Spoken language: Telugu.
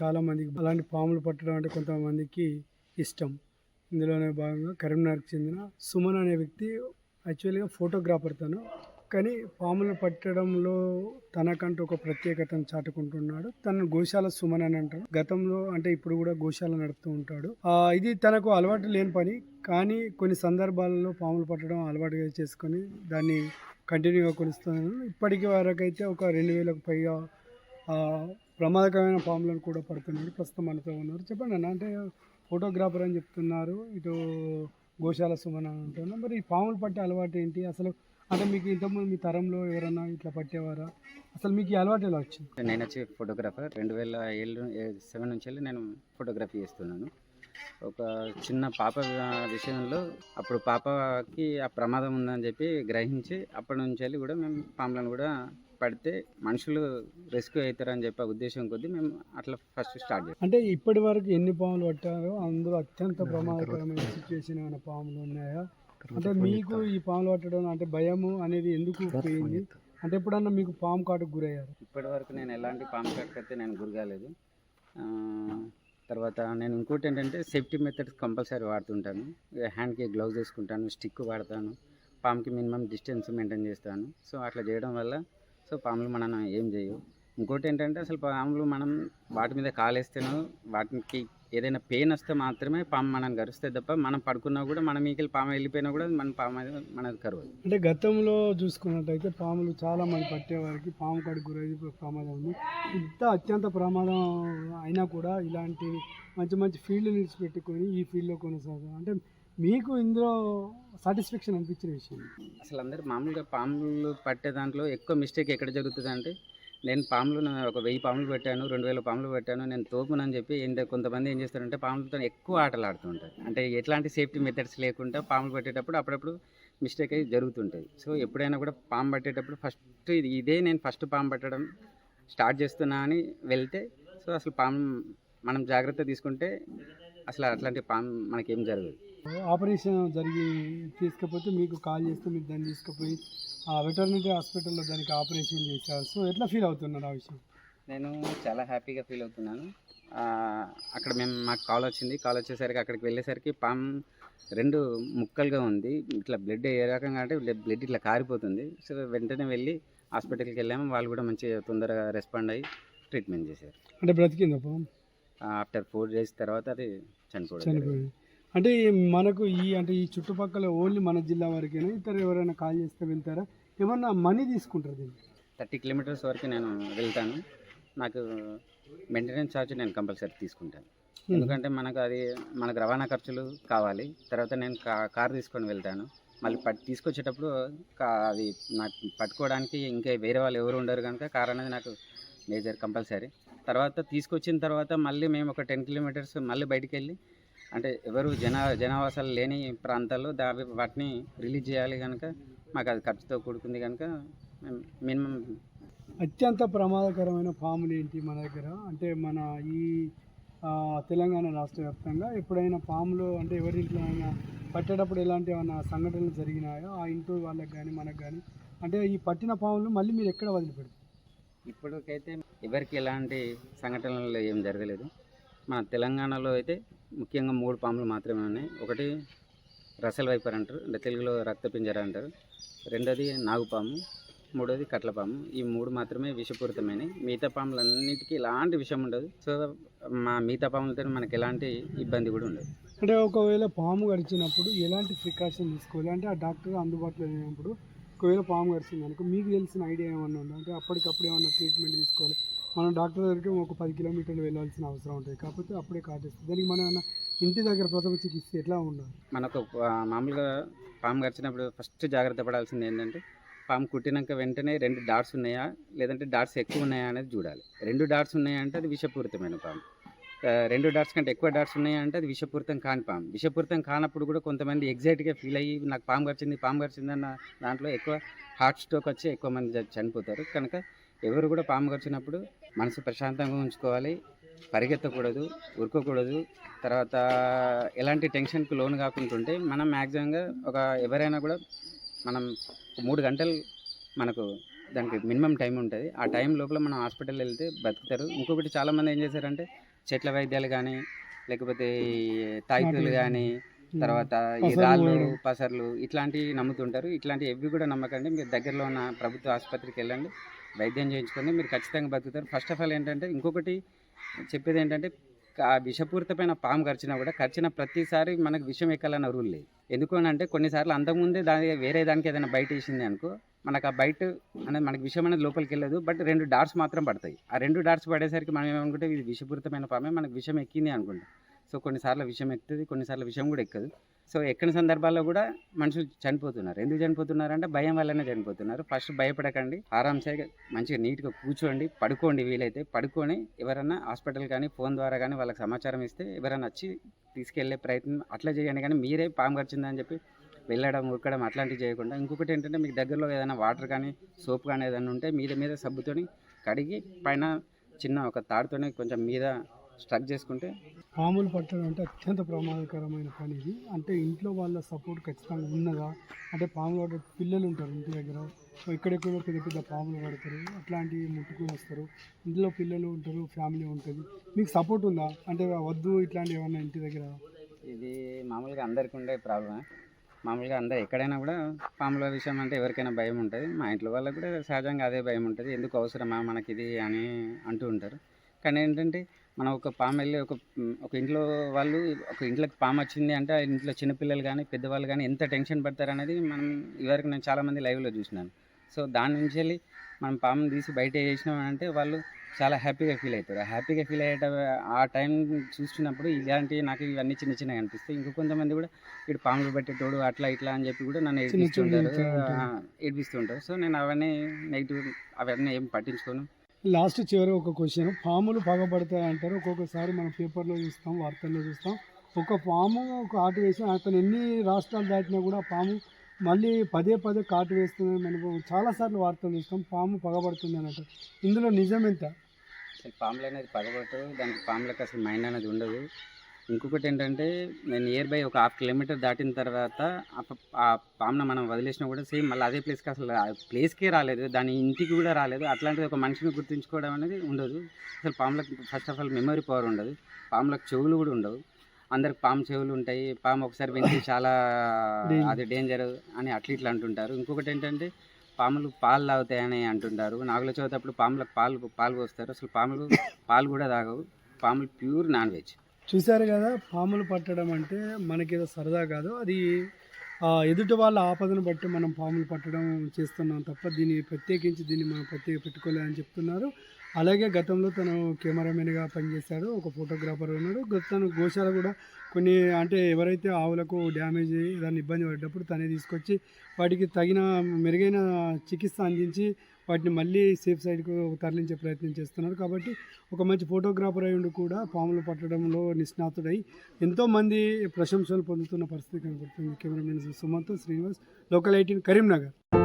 చాలా మందికి అలాంటి పాములు పట్టడం అంటే కొంతమందికి ఇష్టం. ఇందులోనే భాగంగా కరీంనగర్కి చెందిన సుమన్ అనే వ్యక్తి యాక్చువల్గా ఫోటోగ్రాఫర్ తను. కానీ పాములు పట్టడంలో తనకంటూ ఒక ప్రత్యేకతను చాటుకుంటున్నాడు. తను గోశాల సుమన్ అని అంటారు. గతంలో అంటే ఇప్పుడు కూడా గోశాల నడుపుతూ ఉంటాడు. ఇది తనకు అలవాటు లేని పని. కానీ కొన్ని సందర్భాలలో పాములు పట్టడం అలవాటుగా చేసుకొని దాన్ని కంటిన్యూగా కొలుస్తున్నాను ఇప్పటికి వరకైతే ఒక రెండు వేలకు పైగా ప్రమాదకరమైన పాములను కూడా పడుతున్నాడు ప్రస్తుతం మనతో ఉన్నారు. చెప్పండి అన్న అంటే ఫోటోగ్రాఫర్ అని చెప్తున్నారు. ఇటు గోశాల సుమన్ అని అంటున్నారు. మరి ఈ పాములు పట్టే అలవాటు ఏంటి? అసలు అంటే మీకు ఇంతకుముందు మీ తరంలో ఎవరైనా ఇట్లా పట్టేవారా? అసలు మీకు ఈ అలవాటు ఎలా వచ్చింది? నేను వచ్చి ఫోటోగ్రాఫర్. రెండు వేల ఏళ్ళు సెవెన్ నుంచి వెళ్ళి నేను ఫోటోగ్రఫీ చేస్తున్నాను. ఒక చిన్న పాప విషయంలో అప్పుడు పాపకి ఆ ప్రమాదం ఉందని చెప్పి గ్రహించి అప్పటి నుంచి వెళ్ళి కూడా మేము పాములను కూడా పడితే మనుషులు రెస్క్యూ అవుతారని చెప్పి ఉద్దేశం కొద్దీ మేము అట్లా ఫస్ట్ స్టార్ట్ చేస్తాం. అంటే ఇప్పటి వరకు ఎన్ని పాములు పట్టారో అందులో అత్యంత ప్రమాదకరమైన సిచ్యువేషన్ ఏమైనా పాములు ఉన్నాయా? అంటే మీకు ఈ పాములు పట్టడం అంటే భయము అనేది ఎందుకు పోయింది? అంటే ఎప్పుడన్నా మీకు పాము కాటుకు గురయ్యారు? ఇప్పటి వరకు నేను ఎలాంటి పాము కట్టుకైతే నేను గురగాలేదు. ఆ, తర్వాత నేను ఇంకోటి ఏంటంటే సేఫ్టీ మెథడ్స్ కంపల్సరీ వాడుతుంటాను. హ్యాండ్కి గ్లౌజ్ వేసుకుంటాను స్టిక్ వాడతాను పాముకి మినిమం డిస్టెన్స్ మెయింటైన్ చేస్తాను. సో అట్లా చేయడం వల్ల సో పాములు మనం ఏం చేయవు. ఇంకోటి ఏంటంటే అసలు పాములు మనం వాటి మీద కాలేస్తేనో వాటికి ఏదైనా పెయిన్ వస్తే మాత్రమే పాము మనం కరుస్తే తప్ప మనం పడుకున్నా కూడా మనం మీకెళ్ళి పాము వెళ్ళిపోయినా కూడా మన పాము మనది కరువు అంటే గతంలో చూసుకున్నట్టయితే పాములు చాలా మంది పట్టేవారికి పాము కాడికి గురయ్యే ప్రమాదం ఉంది. ఇంత అత్యంత ప్రమాదం అయినా కూడా ఇలాంటి మంచి మంచి ఫీల్డ్ నిలిచిపెట్టుకొని ఈ ఫీల్డ్లో కొనసాగడం అంటే మీకు ఇందులో సాటిస్ఫాక్షన్ అనిపించిన విషయం? అసలు అందరు మామూలుగా పాములు పట్టే దాంట్లో ఎక్కువ మిస్టేక్ ఎక్కడ జరుగుతుంది అంటే నేను పాములు ఒక వెయ్యి పాములు పెట్టాను రెండు వేల పాములు పెట్టాను నేను తోపునని చెప్పి ఏంటో కొంతమంది ఏం చేస్తారంటే పాములతో ఎక్కువ ఆటలు ఆడుతుంటారు. అంటే ఎట్లాంటి సేఫ్టీ మెథడ్స్ లేకుండా పాములు పట్టేటప్పుడు అప్పుడప్పుడు మిస్టేక్ అయ్యి జరుగుతుంటాయి. సో ఎప్పుడైనా కూడా పాము పట్టేటప్పుడు ఫస్ట్ ఇదే నేను ఫస్ట్ పాము పట్టడం స్టార్ట్ చేస్తున్నా అని వెళ్తే సో అసలు పాము మనం జాగ్రత్త తీసుకుంటే అసలు అట్లాంటి పాము మనకేం జరగదు. ఆపరేషన్ జరిగి తీసుకపోతే మీకు కాల్ చేస్తే మీరు దాన్ని తీసుకుపోయి ఆ వెటర్నరీ హాస్పిటల్లో దానికి ఆపరేషన్ చేశారు. సో ఎట్లా ఫీల్ అవుతున్నారు ఆ విషయం? నేను చాలా హ్యాపీగా ఫీల్ అవుతున్నాను. అక్కడ మేము మాకు కాల్ వచ్చింది. కాల్ వచ్చేసరికి అక్కడికి వెళ్ళేసరికి పామ్ రెండు ముక్కలుగా ఉంది. ఇట్లా బ్లడ్ ఏ రకంగా అంటే బ్లడ్ ఇట్లా కారిపోతుంది. సో వెంటనే వెళ్ళి హాస్పిటల్కి వెళ్ళాము. వాళ్ళు కూడా మంచిగా తొందరగా రెస్పాండ్ అయ్యి ట్రీట్మెంట్ చేశారు. అంటే బ్రతికిందా ఆఫ్టర్ ఫోర్ డేస్ తర్వాత అది. చనిపోయింది. అంటే మనకు ఈ అంటే ఈ చుట్టుపక్కల ఓన్లీ మన జిల్లా వరకేనా? ఇతర ఎవరైనా కాల్ చేస్తే వెళ్తారా? ఏమన్నా మనీ తీసుకుంటారు దీనికి? థర్టీ కిలోమీటర్స్ వరకు నేను వెళ్తాను. నాకు మెయింటెనెన్స్ ఛార్జ్ నేను కంపల్సరీ తీసుకుంటాను. ఎందుకంటే మనకు అది మనకు రవాణా ఖర్చులు కావాలి. తర్వాత నేను కా కార్ తీసుకొని వెళ్తాను. మళ్ళీ పట్ తీసుకొచ్చేటప్పుడు కా అది నాకు పట్టుకోవడానికి ఇంకా వేరే వాళ్ళు ఎవరు ఉండరు కనుక కార్ అనేది నాకు మేజర్ కంపల్సరీ తర్వాత తీసుకొచ్చిన తర్వాత మళ్ళీ మేము ఒక టెన్ కిలోమీటర్స్ మళ్ళీ బయటికి వెళ్ళి అంటే ఎవరు జన జనావాసాలు లేని ప్రాంతాల్లో దా వాటిని రిలీజ్ చేయాలి కనుక మాకు అది ఖర్చుతో కూడుకుంది కనుక మినిమం అత్యంత ప్రమాదకరమైన పాములు ఏంటి మన దగ్గర? అంటే మన ఈ తెలంగాణ రాష్ట్ర వ్యాప్తంగా ఎప్పుడైనా పాములు అంటే ఎవరి ఇంట్లో అయినా పట్టేటప్పుడు ఎలాంటి ఏమైనా సంఘటనలు జరిగినాయో? ఆ ఇంట్లో వాళ్ళకి కానీ మనకు కానీ అంటే ఈ పట్టిన పాములు మళ్ళీ మీరు ఎక్కడ వదిలిపెడతారు? ఇప్పటికైతే ఎవరికి ఎలాంటి సంఘటనలు ఏం జరగలేదు. మన తెలంగాణలో అయితే ముఖ్యంగా మూడు పాములు మాత్రమే ఉన్నాయి. ఒకటి రసల్ వైపర్ అంటారు అంటే తెలుగులో రక్తపింజర అంటారు. రెండోది నాగుపాము మూడోది కట్లపాము ఈ మూడు మాత్రమే విషపూరితమైనవి. మిగతా పాములన్నిటికీ ఎలాంటి విషయం ఉండదు. సో మా మిగతా పాములతో మనకి ఎలాంటి ఇబ్బంది కూడా ఉండదు. అంటే ఒకవేళ పాము గడిచినప్పుడు ఎలాంటి ప్రికాషన్ తీసుకోవాలి? అంటే ఆ డాక్టర్ అందుబాటులో లేనప్పుడు ఒకవేళ పాము గడిచింది అనుకో మీకు తెలిసిన ఐడియా ఏమన్నా ఉందా? అంటే అప్పటికప్పుడు ఏమన్నా ట్రీట్మెంట్ తీసుకోవాలి? మనం డాక్టర్ దగ్గరికి ఒక పది కిలోమీటర్లు వెళ్ళాల్సిన అవసరం ఉంటుంది కాకపోతే అప్పుడే కాటేస్తుంది. దానికి మనం ఇంటి దగ్గర ప్రథమ చికిత్స ఎట్లా ఉండాలి? మనకు మామూలుగా పాము గడిచినప్పుడు ఫస్ట్ జాగ్రత్త పడాల్సింది ఏంటంటే పాము కుట్టినాక వెంటనే రెండు డాట్స్ ఉన్నాయా లేదంటే డాట్స్ ఎక్కువ ఉన్నాయా అనేది చూడాలి. రెండు డాట్స్ ఉన్నాయా అంటే అది విషపూరితమైన పాము. రెండు డాట్స్ కంటే ఎక్కువ డాట్స్ ఉన్నాయా అంటే అది విషపూరితం కాని పాము. విషపూరితం కానప్పుడు కూడా కొంతమంది ఎగ్జైట్గా ఫీల్ అయ్యి నాకు పాము గడిచింది పాము గడిచింది అన్న దాంట్లో ఎక్కువ హార్ట్ స్ట్రోక్ వచ్చి ఎక్కువ మంది చనిపోతారు. కనుక ఎవరు కూడా పాము గడిచినప్పుడు మనసు ప్రశాంతంగా ఉంచుకోవాలి పరిగెత్తకూడదు ఉరుకోకూడదు. తర్వాత ఎలాంటి టెన్షన్కి లోన్ కాకుండా ఉంటే మనం మ్యాక్సిమంగా ఒక ఎవరైనా కూడా మనం మూడు గంటలు మనకు దానికి మినిమం టైం ఉంటుంది. ఆ టైం లోపల మనం హాస్పిటల్ వెళ్తే బతుకుతారు. ఇంకొకటి చాలామంది ఏం చేశారంటే చెట్ల వైద్యాలు కానీ లేకపోతే తాయితులు కానీ తర్వాత ఈ రాళ్ళు. పసర్లు ఇట్లాంటివి నమ్ముతుంటారు. ఇట్లాంటి ఎవి కూడా నమ్మకండి. మీరు దగ్గరలో ఉన్న ప్రభుత్వ ఆసుపత్రికి వెళ్ళండి. వైద్యం చేయించుకొని మీరు ఖచ్చితంగా బతుకుతారు. ఫస్ట్ ఆఫ్ ఆల్ ఏంటంటే ఇంకొకటి చెప్పేది ఏంటంటే ఆ విషపూరితమైన పాము కరిచినా కూడా కరిచిన ప్రతిసారి మనకు విషం ఎక్కాలన్న రూల్ లేదు. ఎందుకు అని అంటే కొన్నిసార్లు అంతకుముందే దాని వేరే దానికి ఏదైనా బయట వేసింది అనుకో మనకు ఆ బయట అనేది మనకి విషం అనేది లోపలికి వెళ్ళదు. బట్ రెండు డాట్స్ మాత్రం పడతాయి. ఆ రెండు డాట్స్ పడేసరికి మనం ఏమనుకుంటే ఇది విషపూరితమైన పామే మనకు విషం ఎక్కింది అనుకుంటాం. సో కొన్నిసార్లు విషయం ఎక్కుతుంది కొన్నిసార్లు విషయం కూడా ఎక్కదు. సో ఎక్కని సందర్భాల్లో కూడా మనుషులు చనిపోతున్నారు. ఎందుకు చనిపోతున్నారు అంటే భయం వల్లనే చనిపోతున్నారు. ఫస్ట్ భయపడకండి ఆరామ్సే మంచిగా నీట్గా కూర్చోండి పడుకోండి వీలైతే. పడుకొని ఎవరైనా హాస్పిటల్ కానీ ఫోన్ ద్వారా కానీ వాళ్ళకి సమాచారం ఇస్తే ఎవరైనా వచ్చి తీసుకెళ్ళే ప్రయత్నం అట్లా చేయండి. కానీ మీరే పాము గడిచిందని చెప్పి వెళ్ళడం ఉరకడం అట్లాంటివి చేయకుండా. ఇంకొకటి ఏంటంటే మీకు దగ్గరలో ఏదైనా వాటర్ కానీ సోప్ కానీ ఏదైనా ఉంటే మీద మీద సబ్బుతోని కడిగి పైన చిన్న ఒక తాడుతోని కొంచెం మీద స్ట్రక్ చేసుకుంటే? పాములు పట్టడం అంటే అత్యంత ప్రమాదకరమైన పని ఇది. అంటే ఇంట్లో వాళ్ళ సపోర్ట్ ఖచ్చితంగా ఉన్నదా? అంటే పాములు పట్టే పిల్లలు ఉంటారు ఇంటి దగ్గర. సో ఎక్కడెక్కడో పెద్ద పెద్ద పాములు పడతారు. అట్లాంటివి ముట్టుకొని వస్తారు. ఇంట్లో పిల్లలు ఉంటారు ఫ్యామిలీ ఉంటుంది. మీకు సపోర్ట్ ఉందా? అంటే వద్దు ఇట్లాంటివి ఏమన్నా ఇంటి దగ్గర? ఇది మామూలుగా అందరికీ ఉండే ప్రాబ్లమే. మామూలుగా అందరు ఎక్కడైనా కూడా పాముల విషయం అంటే ఎవరికైనా భయం ఉంటుంది. మా ఇంట్లో వాళ్ళకి కూడా సహజంగా అదే భయం ఉంటుంది. ఎందుకు అవసరమా మనకి ఇది అని అంటూ ఉంటారు. కానీ ఏంటంటే మనం ఒక పాము వెళ్ళి ఒక ఒక ఇంట్లో వాళ్ళు ఒక ఇంట్లోకి పాము వచ్చింది అంటే ఆ ఇంట్లో చిన్నపిల్లలు కానీ పెద్దవాళ్ళు కానీ ఎంత టెన్షన్ పడతారు అనేది మనం ఇదివరకు నేను చాలామంది లైవ్లో చూసినాను. సో దాని నుంచి వెళ్ళి మనం పాముని తీసి బయట అంటే వాళ్ళు చాలా హ్యాపీగా ఫీల్ అవుతారు. హ్యాపీగా ఫీల్ అయ్యేట ఆ టైం చూస్తున్నప్పుడు ఇలాంటి నాకు ఇవన్నీ చిన్న చిన్నగా అనిపిస్తాయి. ఇంకో కొంతమంది కూడా ఇటు పాములు పెట్టేటోడు అట్లా ఇట్లా అని చెప్పి కూడా నన్ను ఏడిపిస్తుంటారు. ఏడిపిస్తుంటారు. సో నేను అవన్నీ నెగిటివ్ అవన్నీ ఏం పట్టించుకోను. లాస్ట్ చివరి ఒక క్వశ్చన్. పాములు పగబడతాయి అంటారు. ఒక్కొక్కసారి మనం పేపర్లో చూస్తాం వార్తల్లో చూస్తాం. ఒక పాము ఒక ఆట వేసి అతను ఎన్ని రాష్ట్రాలు దాటినా కూడా పాము మళ్ళీ పదే పదే కాటు వేస్తుందని మనకు చాలాసార్లు వార్తలు చూస్తాం. పాము పగబడుతుంది అన్నట్టు. ఇందులో నిజం ఎంత? అసలు పాములు అనేది పగబట్టు దానికి పాములకు అసలు మైండ్ అనేది ఉండదు. ఇంకొకటి ఏంటంటే నేను నియర్ బై ఒక హాఫ్ కిలోమీటర్ దాటిన తర్వాత ఆ పామున మనం వదిలేసినా కూడా సేమ్ మళ్ళీ అదే ప్లేస్కి అసలు ఆ ప్లేస్కే రాలేదు. దాని ఇంటికి కూడా రాలేదు. అట్లాంటిది ఒక మనిషిని గుర్తుంచుకోవడం అనేది ఉండదు. అసలు పాములకు first of all memory power ఉండదు. పాములకు చెవులు కూడా ఉండవు. అందరికి పాము చెవులు ఉంటాయి. పాము ఒకసారి వింటే చాలా. అది డేంజర్ అని అట్లా ఇట్లా అంటుంటారు. ఇంకొకటి ఏంటంటే పాములు పాలు తాగుతాయని అంటుంటారు. నాగుల చవితి అప్పుడు పాములకు పాలు పాలు పోస్తారు. అసలు పాములు పాలు కూడా తాగవు. పాములు ప్యూర్ నాన్ వెజ్ చూశారు కదా పాములు పట్టడం అంటే మనకేదో సరదా కాదు. అది ఎదుటి వాళ్ళ ఆపదను బట్టి మనం పాములు పట్టడం చేస్తున్నాం తప్ప దీన్ని ప్రత్యేకించి దీన్ని మనం ప్రత్యేక పెట్టుకోలేదని చెప్తున్నారు. అలాగే గతంలో తను కెమెరామెన్గా పనిచేశాడు ఒక ఫోటోగ్రాఫర్ ఉన్నాడు. తను గోశాల కూడా కొన్ని అంటే ఎవరైతే ఆవులకు డ్యామేజ్ అయ్యి దాన్ని ఇబ్బంది పడ్డప్పుడు తనే తీసుకొచ్చి వాటికి తగిన మెరుగైన చికిత్స అందించి వాటిని మళ్ళీ సేఫ్ సైడ్కు తరలించే ప్రయత్నం చేస్తున్నారు. కాబట్టి ఒక మంచి ఫోటోగ్రాఫర్ అయి ఉండి కూడా పాములు పట్టడంలో నిష్ణాతుడై ఎంతోమంది ప్రశంసలు పొందుతున్న పరిస్థితి కనబడుతుంది. Cameraman Sumanth Srinivas local eighteen Karimnagar.